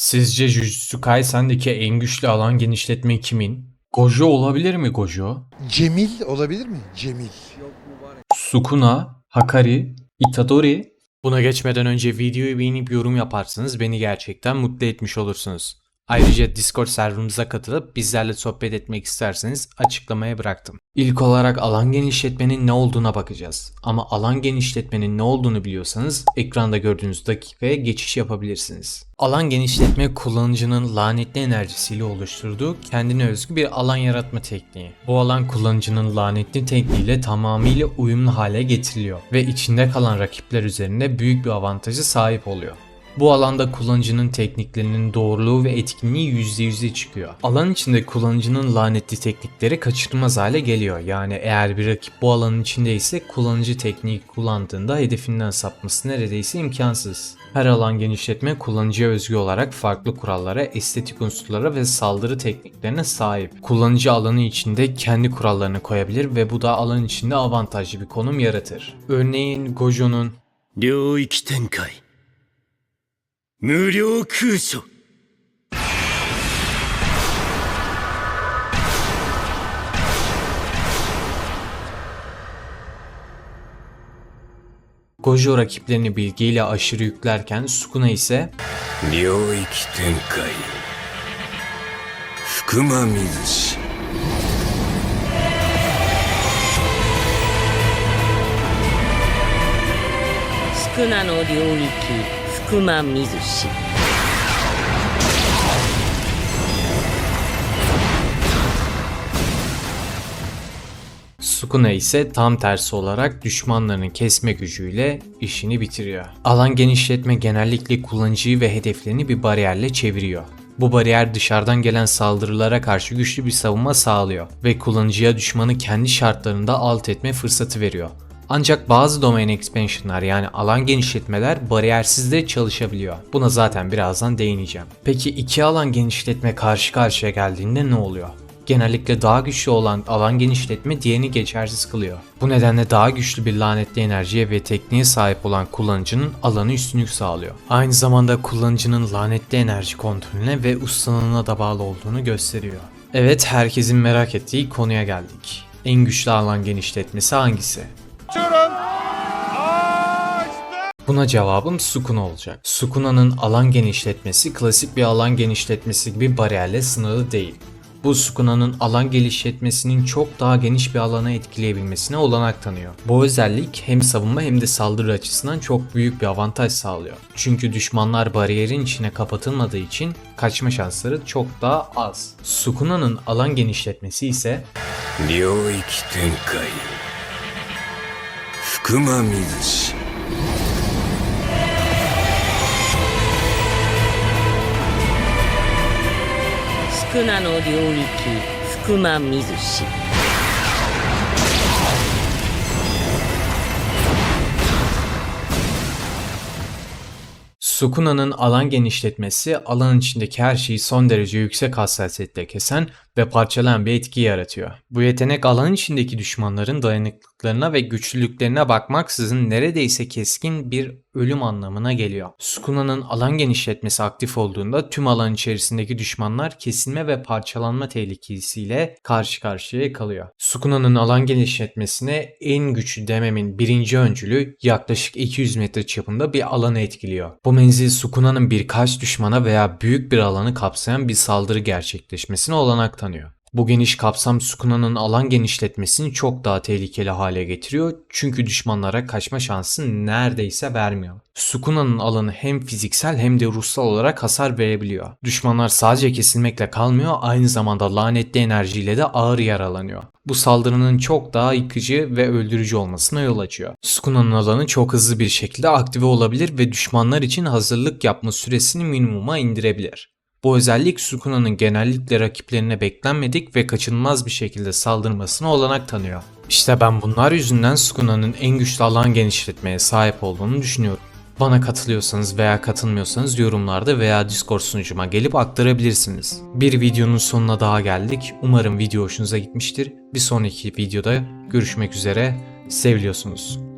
Sizce Jujutsu Kaisen'deki en güçlü alan genişletme kimin? Gojo olabilir mi Gojo? Cemil olabilir mi? Cemil. Sukuna, Hakari, Itadori. Buna geçmeden önce videoyu beğenip yorum yaparsanız beni gerçekten mutlu etmiş olursunuz. Ayrıca Discord serverımıza katılıp bizlerle sohbet etmek isterseniz açıklamaya bıraktım. İlk olarak alan genişletmenin ne olduğuna bakacağız. Ama alan genişletmenin ne olduğunu biliyorsanız ekranda gördüğünüz dakikaya geçiş yapabilirsiniz. Alan genişletme kullanıcının lanetli enerjisiyle oluşturduğu kendine özgü bir alan yaratma tekniği. Bu alan kullanıcının lanetli tekniğiyle tamamıyla uyumlu hale getiriliyor ve içinde kalan rakipler üzerinde büyük bir avantajı sahip oluyor. Bu alanda kullanıcının tekniklerinin doğruluğu ve etkinliği %100'e çıkıyor. Alan içinde kullanıcının lanetli teknikleri kaçırılmaz hale geliyor. Yani eğer bir rakip bu alanın içindeyse kullanıcı tekniği kullandığında hedefinden sapması neredeyse imkansız. Her alan genişletme kullanıcıya özgü olarak farklı kurallara, estetik unsurlara ve saldırı tekniklerine sahip. Kullanıcı alanı içinde kendi kurallarını koyabilir ve bu da alan içinde avantajlı bir konum yaratır. Örneğin Gojo'nun 领域展开 无料空所 Gojo rakiplerini bilgiyle aşırı yüklerken Sukuna ise 领域展开福间水 Takuma Mizushi. Sukune ise tam tersi olarak düşmanlarını kesme gücüyle işini bitiriyor. Alan genişletme genellikle kullanıcıyı ve hedeflerini bir bariyerle çeviriyor. Bu bariyer dışarıdan gelen saldırılara karşı güçlü bir savunma sağlıyor ve kullanıcıya düşmanı kendi şartlarında alt etme fırsatı veriyor. Ancak bazı domain expansion'lar yani alan genişletmeler bariyersiz de çalışabiliyor. Buna zaten birazdan değineceğim. Peki iki alan genişletme karşı karşıya geldiğinde ne oluyor? Genellikle daha güçlü olan alan genişletme diğerini geçersiz kılıyor. Bu nedenle daha güçlü bir lanetli enerjiye ve tekniğe sahip olan kullanıcının alanı üstünlük sağlıyor. Aynı zamanda kullanıcının lanetli enerji kontrolüne ve ustalığına da bağlı olduğunu gösteriyor. Evet herkesin merak ettiği konuya geldik. En güçlü alan genişletmesi hangisi? Buna cevabım Sukuna olacak. Sukuna'nın alan genişletmesi klasik bir alan genişletmesi gibi bariyerle sınırlı değil. Bu Sukuna'nın alan genişletmesinin çok daha geniş bir alana etkileyebilmesine olanak tanıyor. Bu özellik hem savunma hem de saldırı açısından çok büyük bir avantaj sağlıyor. Çünkü düşmanlar bariyerin içine kapatılmadığı için kaçma şansları çok daha az. Sukuna'nın alan genişletmesi ise Ryoiki Tenkai Fukuma Mizushi 福間水氏宿儺の領域福間水氏 Sukuna'nın alan genişletmesi alan içindeki her şeyi son derece yüksek hassasiyetle kesen ve parçalayan bir etki yaratıyor. Bu yetenek alan içindeki düşmanların dayanıklıklarına ve güçlülüklerine bakmaksızın neredeyse keskin bir ölüm anlamına geliyor. Sukuna'nın alan genişletmesi aktif olduğunda tüm alan içerisindeki düşmanlar kesilme ve parçalanma tehlikesiyle karşı karşıya kalıyor. Sukuna'nın alan genişletmesine en güçlü dememin birinci öncülü yaklaşık 200 metre çapında bir alanı etkiliyor. Bu menzil Sukuna'nın birkaç düşmana veya büyük bir alanı kapsayan bir saldırı gerçekleşmesine olanak tanıyor. Bu geniş kapsam Sukuna'nın alan genişletmesini çok daha tehlikeli hale getiriyor çünkü düşmanlara kaçma şansı neredeyse vermiyor. Sukuna'nın alanı hem fiziksel hem de ruhsal olarak hasar verebiliyor. Düşmanlar sadece kesilmekle kalmıyor aynı zamanda lanetli enerjiyle de ağır yaralanıyor. Bu saldırının çok daha yıkıcı ve öldürücü olmasına yol açıyor. Sukuna'nın alanı çok hızlı bir şekilde aktive olabilir ve düşmanlar için hazırlık yapma süresini minimuma indirebilir. Bu özellik Sukuna'nın genellikle rakiplerine beklenmedik ve kaçınılmaz bir şekilde saldırmasına olanak tanıyor. İşte ben bunlar yüzünden Sukuna'nın en güçlü alan genişletmeye sahip olduğunu düşünüyorum. Bana katılıyorsanız veya katılmıyorsanız yorumlarda veya Discord sunucuma gelip aktarabilirsiniz. Bir videonun sonuna daha geldik. Umarım video hoşunuza gitmiştir. Bir sonraki videoda görüşmek üzere. Seviliyorsunuz.